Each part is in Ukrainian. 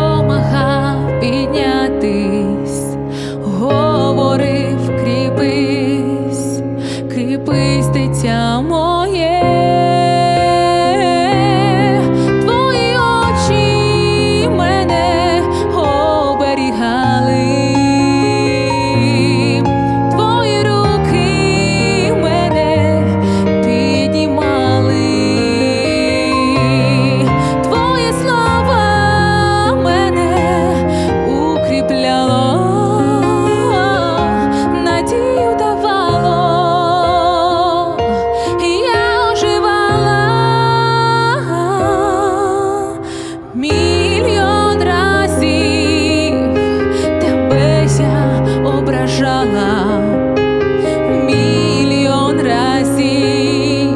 помагав піднятись, говорив, кріпись, кріпись дитя моє. мільйон разів тебе я ображала, мільйон разів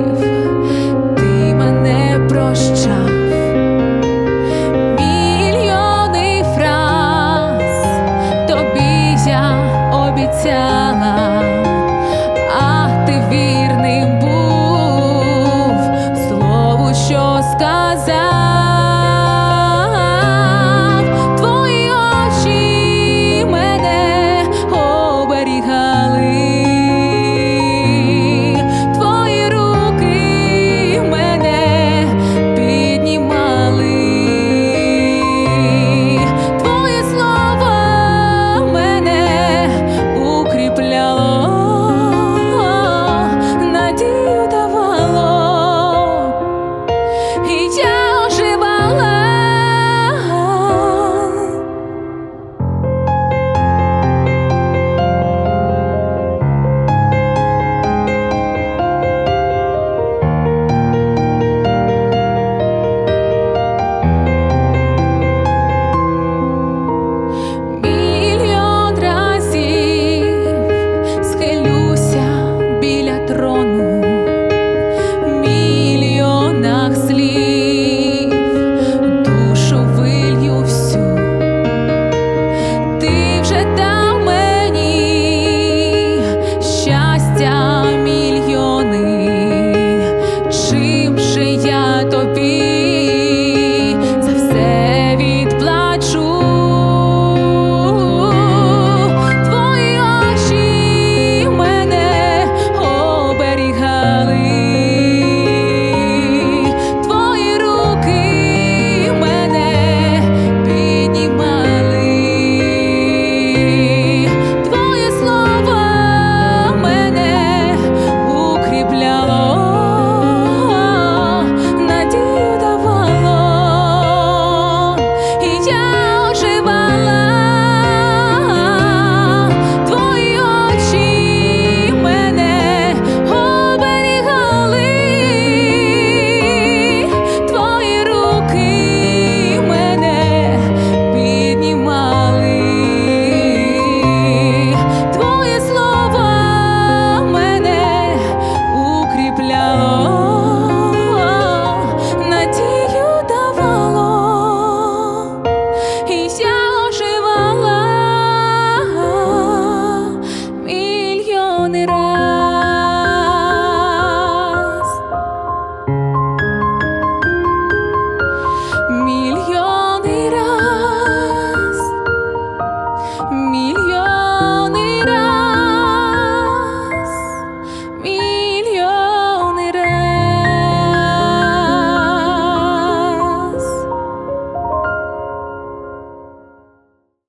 ти мене прощав, мільйони фраз тобі обіцяла.